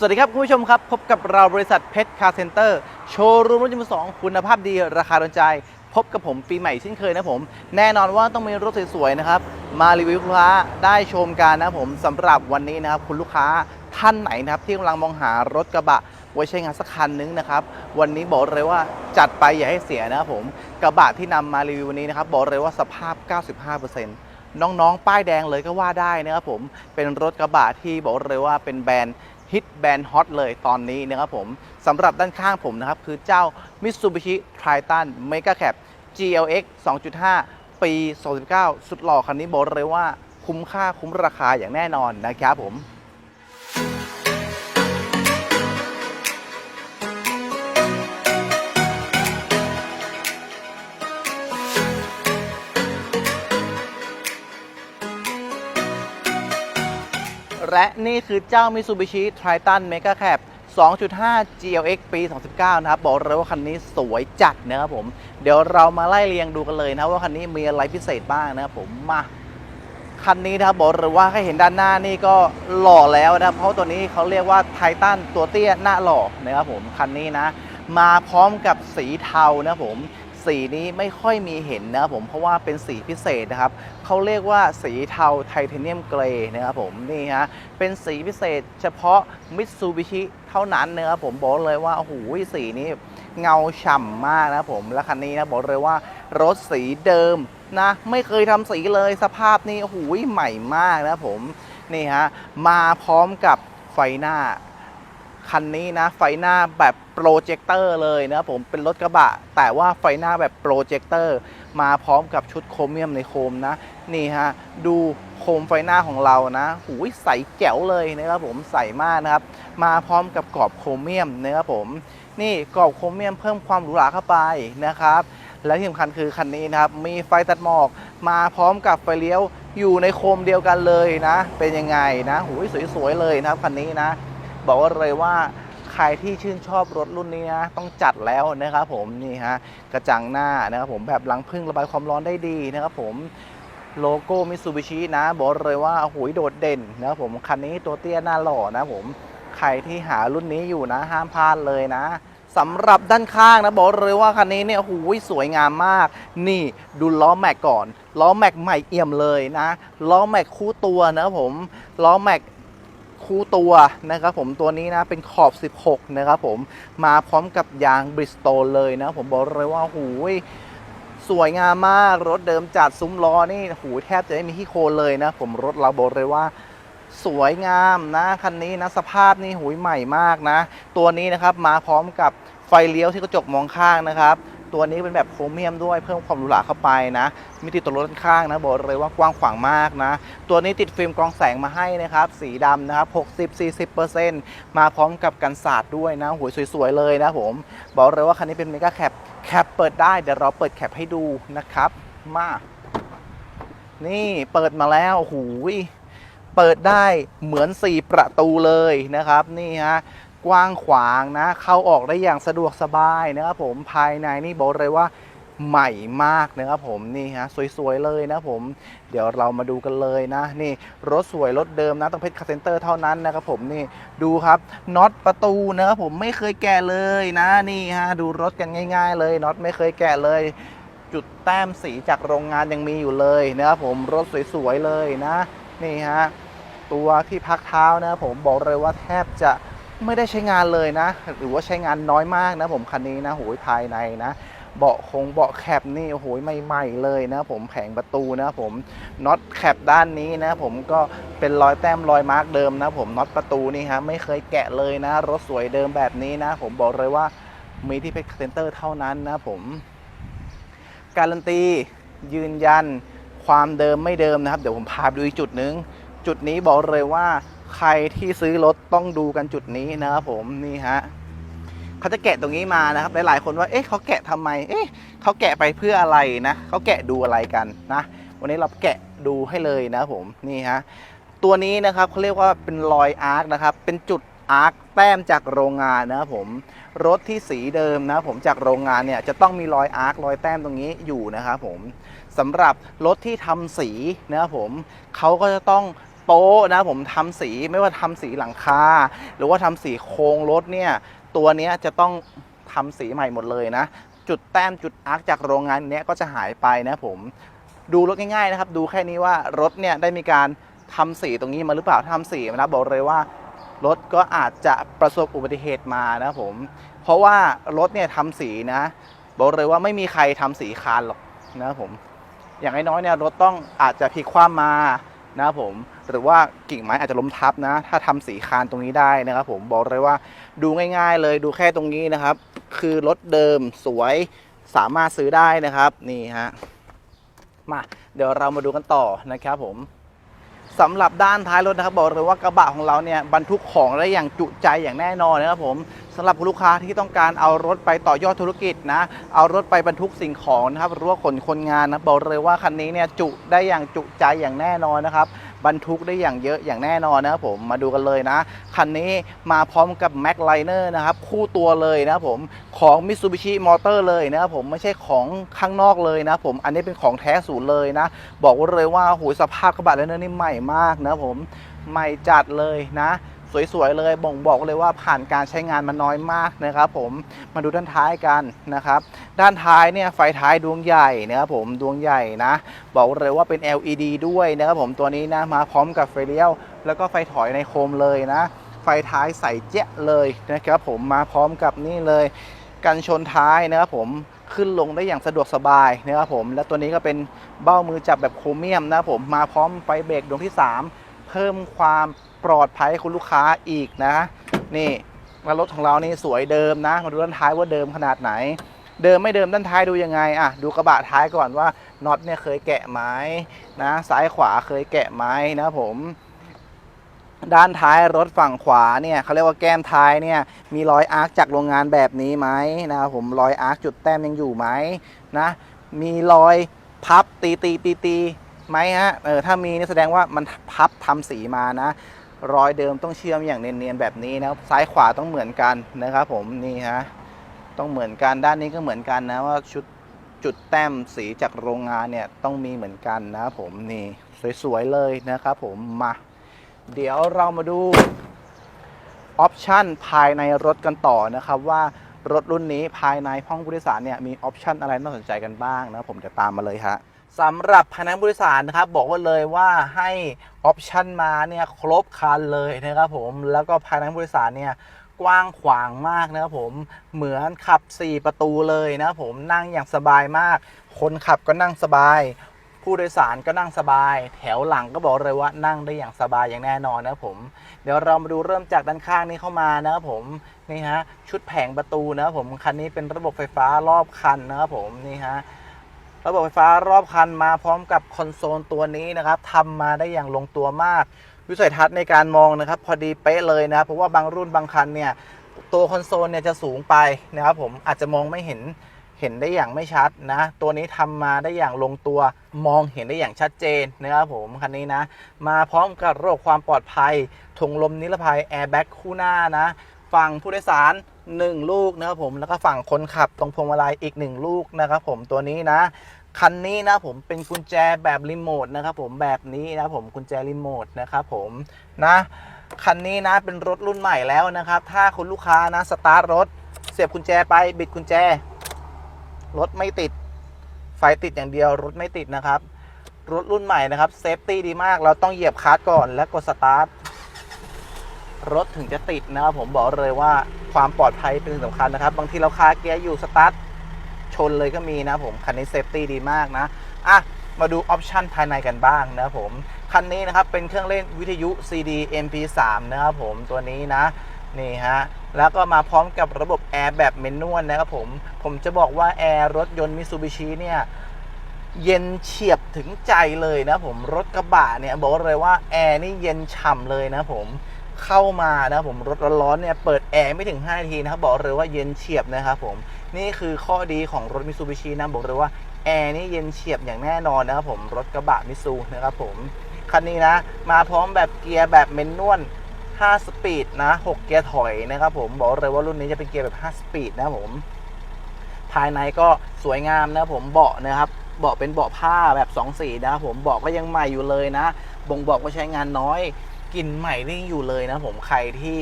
สวัสดีครับคุณผู้ชมครับ พบกับเราบริษัทเพชรคาร์เซ็นเตอร์โชว์รูมรถยนต์มือสองคุณภาพดีราคาโดนใจ พบกับผมปีใหม่เช่นเคยนะผม แน่นอนว่าต้องมีรถสวยๆนะครับ มารีวิวลูกค้าได้ชมกันนะผมสำหรับวันนี้นะครับคุณลูกค้าท่านไหนนะครับที่กำลังมองหารถกระบะไว้ใช้งานสักคันนึงนะครับ วันนี้บอกเลยว่าจัดไปอย่าให้เสียนะครับผมกระบะที่นำมารีวิววันนี้นะครับบอกเลยว่าสภาพ 95%น้องๆ ป้ายแดงเลยก็ว่าได้นะครับผมเป็นรถกระบะที่บอกเลยว่าเป็นแบรนด์ ฮิตแบรนด์ฮอตเลยตอนนี้นะครับผมสำหรับด้านข้างผมนะครับคือเจ้า Mitsubishi Triton Mega Cab GLX 2.5 ปี 2019 สุดหล่อคันนี้บอกเลยว่าคุ้มค่าคุ้มราคาอย่างแน่นอนนะครับผม และนี่คือเจ้า Mitsubishi Triton Mega Cab 2.5 GLX ปี 2019 นะครับ บอกเลยว่าคันนี้สวยจัดนะครับผม เดี๋ยวเรามาไล่เรียงดูกันเลยนะว่าคันนี้มีอะไรพิเศษบ้างนะครับผมมาคันนี้นะครับบอกเลยว่าแค่เห็นด้านหน้านี่ก็หล่อแล้วนะครับเพราะตัวนี้เขาเรียกว่าไททันตัวเตี้ยหน้าหล่อนะครับผมคันนี้นะ มาพร้อมกับสีเทานะครับผม สีนี้ไม่ค่อยมีเห็นนะครับผมเพราะว่าเป็นสีพิเศษนะครับเขาเรียกว่าสีเทาไทเทเนียมเกรย์นะครับผมนี่ฮะเป็นสีพิเศษเฉพาะมิตซูบิชิเท่านั้นนะครับผมบอกเลยว่าโอ้โหสีนี้เงาฉ่ำมากนะครับผมและคันนี้นะบอกเลยว่ารถสีเดิมนะไม่เคยทำสีเลยสภาพนี้โอ้โหใหม่มากนะครับผมนี่ฮะมาพร้อมกับไฟหน้า คันนี้นะไฟหน้าแบบโปรเจคเตอร์เลยนะผมเป็นรถกระบะ แต่ว่าไฟหน้าแบบโปรเจคเตอร์มาพร้อมกับชุดโครเมียมในโคมนะ นี่ฮะ ดูโคมไฟหน้าของเรานะหูยใสแจ๋วเลยนะครับผมใสมากนะครับ มาพร้อมกับกรอบโครเมียมนะครับผม นี่กรอบโครเมียมเพิ่มความหรูหราเข้าไปนะครับและที่สำคัญคือคันนี้นะครับ มีไฟตัดหมอกมาพร้อมกับไฟเลี้ยวอยู่ในโคมเดียวกันเลยนะ เป็นยังไงนะหูยสวยๆเลยนะครับคันนี้นะ บอกว่าเลยว่าใครที่ชื่นชอบรถรุ่นนี้นะต้องจัดแล้วนะครับผมนี่ฮะกระจังหน้านะครับผมแบบหลังพึ่งระบายความร้อนได้ดีนะครับผมโลโก้มิตซูบิชินะบอกเลยว่าโอ้โหโดดเด่นนะครับผมคันนี้ตัวเตี้ยหน้าหล่อนะผมใครที่หารุ่นนี้อยู่นะ ห้ามพลาดเลยนะสำหรับด้านข้างนะบอกเลยว่าคันนี้เนี่ยโอ้โหสวยงามมาก นี่ดูล้อแม็กก่อน ล้อแม็กใหม่เอี่ยมเลยนะ ล้อแม็กคู่ตัวนะครับผมล้อแม็ก คู่ตัวนะครับผมตัวนี้นะเป็นขอบ 16 นะครับผมมาพร้อมกับยางบริสโตลเลยนะผมบอกเลยว่าหูยสวยงามมากรถเดิมจัดซุ้มล้อนี่หูแทบจะไม่มีที่โคนเลยนะ ผมรถเราบอกเลยว่าสวยงามนะคันนี้นะสภาพนี่หูยใหม่มากนะ ตัวนี้นะครับมาพร้อมกับไฟเลี้ยวที่กระจกมองข้างนะครับ ตัวนี้เป็นแบบโครเมียมด้วยเพิ่มความหรูหราเข้าไปนะมีติดตัวรถด้านข้างนะบอกเลยว่ากว้างขวางมากนะ ตัวนี้ติดฟิล์มกรองแสงมาให้นะครับ สีดำนะครับ 60-40%มาพร้อมกับกันศาสตร์ด้วยนะหวยสวย ๆ เลยนะผม บอกเลยว่าคันนี้เป็นเมกะแคปแคปเปิดได้เดี๋ยวเราเปิดแคปให้ดูนะครับ มา นี่เปิดมาแล้วหูยเปิดได้เหมือน 4 ประตูเลยนะครับ นี่ฮะ กว้างขวางนะ เข้าออกได้อย่างสะดวกสบายนะครับผมภายในนี่บอกเลยว่าใหม่มากนะครับผมนี่ฮะสวยๆเลยนะผม เดี๋ยวเรามาดูกันเลยนะ นี่รถสวยรถเดิมนะต้องเพชรคาเซนเตอร์เท่านั้นนะครับผมนี่ดูครับน็อตประตูนะครับผมไม่เคยแกะเลยนะนี่ฮะดูรถกันง่าย ๆ เลยน็อตไม่เคยแกะเลย จุดแต้มสีจากโรงงานยังมีอยู่เลยนะครับผมรถสวยๆเลยนะ นี่ฮะตัวที่พักเท้านะครับผมบอกเลยว่าแทบจะ ไม่ได้ใช้งานเลยนะ หรือว่าใช้งานน้อยมากนะผมคันนี้นะโหยภายในนะเบาะคงเบาะแคปนี่โอ้โหใหม่ๆเลยนะผมแผงประตูนะผมน็อตแคปด้านนี้นะผมก็เป็นรอยแต้มรอยมาร์กเดิมนะผมน็อตประตูนี่ฮะไม่เคยแกะเลยนะ รถสวยเดิมแบบนี้นะ ผมบอกเลยว่ามีที่เพชรเซ็นเตอร์เท่านั้นนะผมการันตียืนยันความเดิมไม่เดิมนะครับ เดี๋ยวผมพาไปดูอีกจุดนึง จุดนี้บอกเลยว่า ใครที่ซื้อรถต้องดูกันจุดนี้นะครับผมนี่ฮะเขาจะแกะตรงนี้มานะครับหลายๆคนว่าเอ๊ะเขาแกะทำไมเอ๊ะเขาแกะไปเพื่ออะไรนะเขาแกะดูอะไรกันนะวันนี้เราแกะดูให้เลยนะครับผมนี่ฮะตัวนี้นะครับเขาเรียกว่าเป็นรอยอาร์คนะครับเป็นจุดอาร์คแต้มจากโรงงานนะครับผมรถที่สีเดิมนะครับผมจากโรงงานเนี่ยจะต้องมีรอยอาร์ครอยแต้มตรงนี้อยู่นะครับผมสำหรับรถที่ทำสีนะครับผมเขาก็จะต้อง โป๊ะนะผมทำสีไม่ว่าทำสีหลังคาหรือว่าทำสีโครงรถเนี่ยตัวนี้จะต้องทำสีใหม่หมดเลยนะ จุดแต้มจุดอาร์คจากโรงงานเนี้ยก็จะหายไปนะผมดูรถง่ายๆนะครับ ดูแค่นี้ว่ารถเนี่ยได้มีการทำสีตรงนี้มาหรือเปล่าถ้าทำสีนะบอกเลยว่ารถก็อาจจะประสบอุบัติเหตุมานะผม เพราะว่ารถเนี่ยทำสีนะ บอกเลยว่าไม่มีใครทำสีคานหรอกนะผม อย่างน้อยๆเนี่ยรถต้องอาจจะพลิกคว่ำมา นะครับผมหรือว่ากิ่งไม้อาจจะล้มทับนะ ถ้าทำสีคานตรงนี้ได้นะครับ ผมบอกเลยว่าดูง่าย ๆ เลยดูแค่ตรงนี้นะครับ คือรถเดิมสวยสามารถซื้อได้นะครับนี่ฮะมาเดี๋ยวเรามาดูกันต่อนะครับผม สำหรับด้านท้ายรถนะครับบอกเลยว่ากระบะของเราเนี่ยบรรทุกของได้อย่างจุใจอย่างแน่นอนนะครับผมสำหรับลูกค้าที่ต้องการเอารถไปต่อยอดธุรกิจนะ เอารถไปบรรทุกสิ่งของนะครับหรือว่าขนคนงานนะบอกเลยว่าคันนี้เนี่ยจุได้อย่างจุใจอย่างแน่นอนนะครับ บรรทุกได้อย่างเยอะอย่างแน่นอนนะครับผมมาดูกันเลยนะ คันนี้มาพร้อมกับ Mac l i n e r นะครับคู่ตัวเลยนะครับผมของ Mitsubishi Motor เลยนะครับผมไม่ใช่ของข้างนอกเลยนะครับผมอันนี้เป็นของแท้ศูนย์เลยนะ บอกว่าเลยว่าโหยสภาพกระบะไลเนอร์นี่ใหม่มากนะผมใหม่จัดเลยนะ สวยๆเลยบ่งบอกเลยว่าผ่านการใช้งานมาน้อยมากนะครับผมมาดูด้านท้ายกันนะครับ ด้านท้ายเนี่ยไฟท้ายดวงใหญ่นะครับผมดวงใหญ่นะ บอกเลยว่าเป็น LED ด้วยนะครับผมตัวนี้นะมาพร้อมกับไฟเลี้ยว แล้วก็ไฟถอยในโคมเลยนะ ไฟท้ายใส่เจ๊ะเลยนะครับผมมาพร้อมกับนี่เลย กันชนท้ายนะครับผมขึ้นลงได้อย่างสะดวกสบายนะครับผม และตัวนี้ก็เป็นเบ้ามือจับแบบโครเมียมนะครับผมมาพร้อมไฟเบรกดวงที่ 3 เพิ่มความปลอดภัยให้คุณลูกค้าอีกนะ นี่แล้วรถของเรานี่สวยเดิมนะ มาดูด้านท้ายว่าเดิมขนาดไหน เดิมไม่เดิมด้านท้ายดูยังไงอะดูกระบะท้ายก่อนว่าน็อตเนี่ยเคยแกะไหมนะซ้ายขวาเคยแกะไหมนะผม ด้านท้ายรถฝั่งขวาเนี่ยเขาเรียกว่าแก้มท้ายเนี่ยมีรอยอาร์คจากโรงงานแบบนี้ไหมนะครับผมรอยอาร์คจุดแต้มยังอยู่ไหมนะมีรอยพับตีตีตีตี ไหมฮะเออถ้ามีนี่แสดงว่ามันพับทำสีมานะ รอยเดิมต้องเชื่อมอย่างเนียนๆแบบนี้นะซ้ายขวาต้องเหมือนกันนะครับผมนี่ฮะต้องเหมือนกันด้านนี้ก็เหมือนกันนะว่าชุดจุดแต้มสีจากโรงงานเนี่ยต้องมีเหมือนกันนะครับผมนี่สวยๆเลยนะครับผมมาเดี๋ยวเรามาดูออปชันภายในรถกันต่อนะครับว่ารถรุ่นนี้ภายในห้องผู้โดยสารเนี่ยมีออปชันอะไรน่าสนใจกันบ้างนะผมจะตามมาเลยฮะ สำหรับภายในผู้โดยสารนะครับบอกว่าเลยว่าให้ออปชันมาเนี่ยครบคันเลยนะครับผมแล้วก็ภายในผู้โดยสารเนี่ยกว้างขวางมากนะครับผมเหมือนขับ 4 ประตูเลยนะครับผมนั่งอย่างสบายมาก คนขับก็นั่งสบาย ผู้โดยสารก็นั่งสบาย แถวหลังก็บอกเลยว่านั่งได้อย่างสบายอย่างแน่นอนนะครับผมเดี๋ยวเรามาดูเริ่มจากด้านข้างนี้เข้ามานะครับผมนี่ฮะชุดแผงประตูนะครับผมคันนี้เป็นระบบไฟฟ้ารอบคันนะครับผมนี่ฮะ ระบบไฟฟ้ารอบคันมาพร้อมกับคอนโซลตัวนี้นะครับทำมาได้อย่างลงตัวมาก วิสัยทัศน์ในการมองนะครับ พอดีเป๊ะเลยนะเพราะว่าบางรุ่นบางคันเนี่ยตัวคอนโซลเนี่ยจะสูงไปนะครับผมอาจจะมองไม่เห็นเห็นได้อย่างไม่ชัดนะ ตัวนี้ทำมาได้อย่างลงตัวมองเห็นได้อย่างชัดเจนนะครับผมคันนี้นะ มาพร้อมกับระบบความปลอดภัยถุงลมนิรภัยแอร์แบ็กคู่หน้านะ ฝั่งผู้โดยสาร 1 ลูกนะครับผมแล้วก็ฝั่งคนขับตรงพวงมาลัยอีก 1 ลูกนะครับผมตัวนี้นะคันนี้นะผมเป็นกุญแจแบบรีโมทนะครับผมแบบนี้นะผมกุญแจรีโมทนะครับผมนะคันนี้นะเป็นรถรุ่นใหม่แล้วนะครับ ถ้าคุณลูกค้านะสตาร์ทรถ เสียบกุญแจไปบิดกุญแจ รถไม่ติด ไฟติดอย่างเดียวรถไม่ติดนะครับ รถรุ่นใหม่นะครับเซฟตี้ดีมาก เราต้องเหยียบคลัตช์ก่อนแล้วกดสตาร์ท รถถึงจะติดนะครับผมบอกเลยว่าความปลอดภัยเป็นสิ่งสำคัญนะครับ บางทีเราคาเกียร์อยู่สตาร์ทชนเลยก็มีนะผมคันนี้เซฟตี้ดีมากนะอะมาดูออปชันภายในกันบ้างนะครับผม คันนี้นะครับเป็นเครื่องเล่นวิทยุ CD MP3 นะครับผมตัวนี้นะนี่ฮะแล้วก็มาพร้อมกับระบบแอร์แบบเมนนวลนะครับผม ผมจะบอกว่าแอร์รถยนต์มิซูบิชิเนี่ยเย็นเฉียบถึงใจเลยนะผมรถกระบะเนี่ยบอกเลยว่าแอร์นี่เย็นฉ่ำเลยนะผม เข้ามานะผมรถร้อนๆเนี่ยเปิดแอร์ไม่ถึง 5 นาทีนะครับบอกเลยว่าเย็นเฉียบนะครับผมนี่คือข้อดีของรถมิซูบิชินะบอกเลยว่าแอร์นี่เย็นเฉียบอย่างแน่นอนนะครับผมรถกระบะมิซูนะครับผมคันนี้นะ มาพร้อมแบบเกียร์แบบเมนนวล5 สปีดนะ6เกียร์ถอยนะครับผมบอกเลยว่ารุ่นนี้จะเป็นเกียร์แบบ 5 สปีดนะครับผมภายในก็สวยงามนะครับผมเบาะนะครับเบาะเป็นเบาะผ้าแบบ2สีนะครับผมเบาะก็ยังใหม่อยู่เลยนะ บ่งบอกว่าใช้งานน้อย กลิ่นใหม่นี่อยู่เลยนะผมใครที่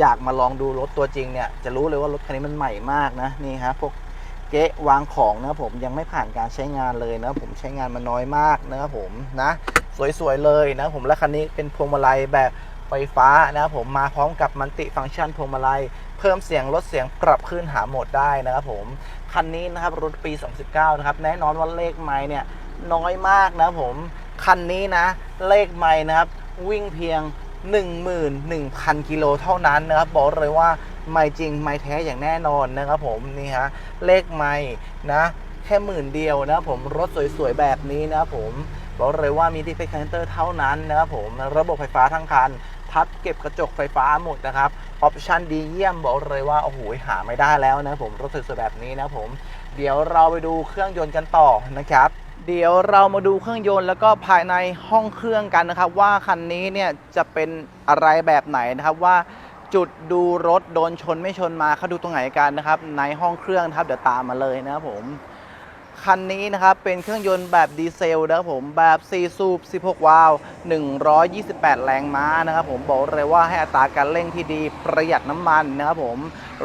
อยากมาลองดูรถตัวจริงเนี่ยจะรู้เลยว่ารถคันนี้มันใหม่มากนะนี่ฮะพวกเก๊ะวางของนะผมยังไม่ผ่านการใช้งานเลยนะผมใช้งานมาน้อยมากนะครับผมนะ สวยๆเลยนะผมและคันนี้เป็นพวงมาลัยแบบไฟฟ้านะครับผมมาพร้อมกับมันติฟังก์ชันพวงมาลัยเพิ่มเสียงลดเสียงปรับขึ้นหาโหมดได้นะครับผมคันนี้นะครับรถปี 2019 นะครับแน่นอนว่าเลขไม้เนี่ยน้อยมากนะผมคันนี้นะเลขไม้นะครับ วิ่งเพียง 11,000 กิโลเท่านั้นนะครับ บอกเลยว่าไม่จริงไม่แท้อย่างแน่นอนนะครับผมนี่ฮะเลขไม้นะแค่หมื่นเดียวนะผมรถสวยๆแบบนี้นะครับผมบอกเลยว่ามีที่เป็นคันเตอร์เท่านั้นนะครับผมระบบไฟฟ้าทั้งคันพับเก็บกระจกไฟฟ้าหมดนะครับออปชันดีเยี่ยมบอกเลยว่าโอ้โหหาไม่ได้แล้วนะผมรถสวยๆแบบนี้นะผม เดี๋ยวเราไปดูเครื่องยนต์กันต่อนะครับ เดี๋ยวเรามาดูเครื่องยนต์แล้วก็ภายในห้องเครื่องกันนะครับ ว่าคันนี้เนี่ยจะเป็นอะไรแบบไหนนะครับว่าจุดดูรถโดนชนไม่ชนมาเขาดูตรงไหนกันนะครับ ในห้องเครื่องนะครับเดี๋ยวตามมาเลยนะครับผม คันนี้นะครับ เป็นเครื่องยนต์แบบดีเซลนะครับผม แบบ 4 สูบ 16 วาล์ว128 แรงม้านะครับผม บอกเลยว่าให้อัตราการเร่งที่ดี ประหยัดน้ำมันนะครับผม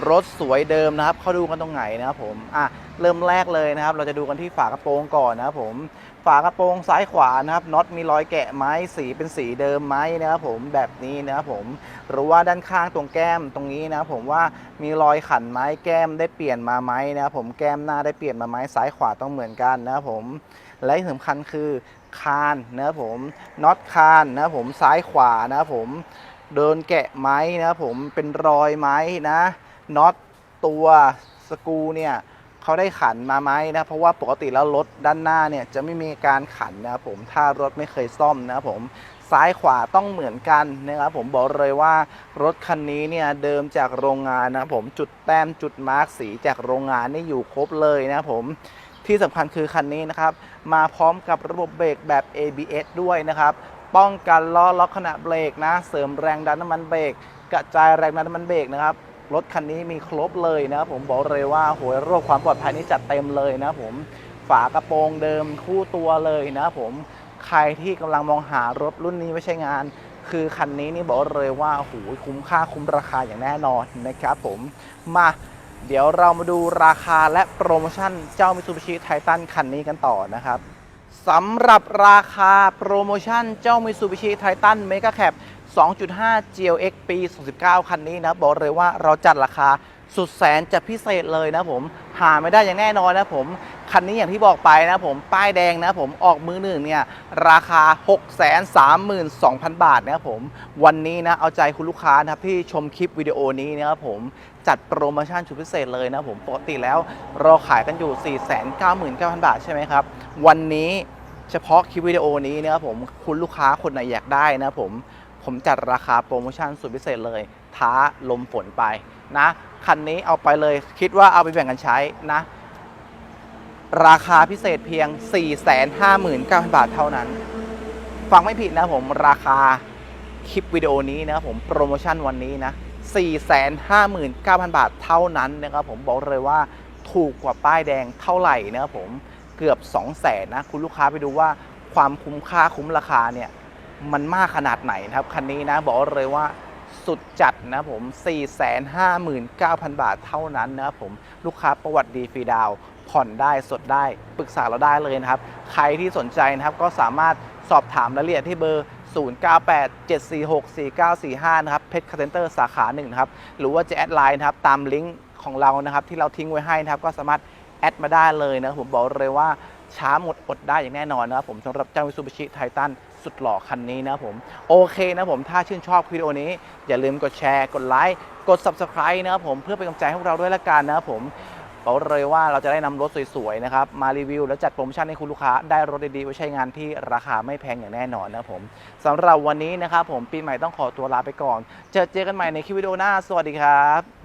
รถสวยเดิมนะครับ เขาดูกันตรงไหนนะครับผม อะ เริ่มแรกเลยนะครับ เราจะดูกันที่ฝากระโปรงก่อนนะครับผม ฝากระโปรงซ้ายขวานะครับน็อตมีรอยแกะไหมสีเป็นสีเดิมไหมนะครับผมแบบนี้นะครับผมหรือว่าด้านข้างตรงแก้มตรงนี้นะครับผมว่ามีรอยขันไหมแก้มได้เปลี่ยนมาไหมนะครับผมแก้มหน้าได้เปลี่ยนมาไหมซ้ายขวาต้องเหมือนกันนะครับผมและที่สำคัญคือคานนะครับผมน็อตคานนะครับผมซ้ายขวานะครับผมเดินแกะไหมนะครับผมเป็นรอยไหมนะน็อตตัวสกรูเนี่ย เขาได้ขันมาไหมนะเพราะว่าปกติแล้วรถด้านหน้าเนี่ยจะไม่มีการขันนะครับผมถ้ารถไม่เคยซ่อมนะครับผมซ้ายขวาต้องเหมือนกันนะครับผมบอกเลยว่ารถคันนี้เนี่ยเดิมจากโรงงานนะผมจุดแต้มจุดมาร์กสีจากโรงงานนี่อยู่ครบเลยนะครับผมที่สำคัญคือคันนี้นะครับมาพร้อมกับระบบเบรกแบบ ABS ด้วยนะครับป้องกันล้อล็อกขณะเบรกนะเสริมแรงดันน้ำมันเบรกกระจายแรงดันน้ำมันเบรกนะครับ รถคันนี้มีครบเลยนะครับผมบอกเลยว่าโหยระบความปลอดภัยนี้จัดเต็มเลยนะผมฝากระโปรงเดิมคู่ตัวเลยนะผมใครที่กำลังมองหารถรุ่นนี้ไว้ใช้งาน คือคันนี้นี่บอกเลยว่าโอ้โหคุ้มค่าคุ้มราคาอย่างแน่นอนนะครับผมมาเดี๋ยวเรามาดูราคาและโปรโมชั่นเจ้า Mitsubishi Titan คันนี้กันต่อนะครับ สำหรับราคาโปรโมชั่นเจ้า Mitsubishi Titan Mega Cap 2.5 GLX ปี 2019 คันนี้นะ บอกเลยว่าเราจัดราคาสุดแสนจะพิเศษเลยนะผมหาไม่ได้อย่างแน่นอนนะผม คันนี้อย่างที่บอกไปนะผม ป้ายแดงนะผมออกมือหนึ่งเนี่ย ราคา 632,000 บาทนะครับผม วันนี้นะ เอาใจคุณลูกค้านะครับที่ชมคลิปวิดีโอนี้นะครับผม จัดโปรโมชั่นชุดพิเศษเลยนะผม ปกติแล้วเราขายกันอยู่ 499,000 บาทใช่ไหมครับ วันนี้ เฉพาะคลิปวิดีโอนี้นะครับผมคุณลูกค้าคนไหนอยากได้นะผมผมจัดราคาโปรโมชั่นสุดพิเศษเลย ท้าลมฝนไปนะคันนี้เอาไปเลยคิดว่าเอาไปแบ่งกันใช้นะ ราคาพิเศษเพียง 459,000 บาทเท่านั้น ฟังไม่ผิดนะผมราคาคลิปวิดีโอนี้นะครับผมโปรโมชั่นวันนี้นะ 459,000 บาทเท่านั้นนะครับผมบอกเลยว่าถูกกว่าป้ายแดงเท่าไหร่นะครับผม เกือบ 200,000นะคุณลูกค้าไปดูว่าความคุ้มค่าคุ้มราคาเนี่ยมันมากขนาดไหนนะครับ คันนี้นะบอกเลยว่าสุดจัดนะผม 459,000 บาทเท่านั้นนะครับผมลูกค้าประวัติดีฟรีดาวผ่อนได้สดได้ปรึกษาเราได้เลยนะครับ ใครที่สนใจนะครับก็สามารถสอบถามรายละเอียดที่เบอร์ 0987464945 นะครับเพชรคาเซนเตอร์สาขาหนึ่งนะครับ หรือว่าจะแอดไลน์นะครับตามลิงก์ของเรานะครับที่เราทิ้งไว้ให้นะครับก็สามารถ แอดมาได้เลยนะผมบอกเลยว่าช้าหมดอดได้อย่างแน่นอนนะครับผมสำหรับเจ้า Mitsubishi Titan สุดหล่อคันนี้นะผม โอเคนะผมถ้าชื่นชอบวิดีโอนี้ อย่าลืมกดแชร์ กดไลค์กด Subscribe นะครับผมเพื่อเป็นกำลังใจให้พวกเราด้วยละกันนะครับผมบอกเลยว่าเราจะได้นำรถสวยๆนะครับมารีวิว แล้วจัดโปรโมชั่นให้คุณลูกค้าได้รถดีๆไว้ใช้งานที่ราคาไม่แพงอย่างแน่นอนนะครับผมสำหรับวันนี้นะครับผมปีใหม่ต้องขอตัวลาไปก่อน เจอเจอกันใหม่ในคลิปวิดีโอหน้าสวัสดีครับ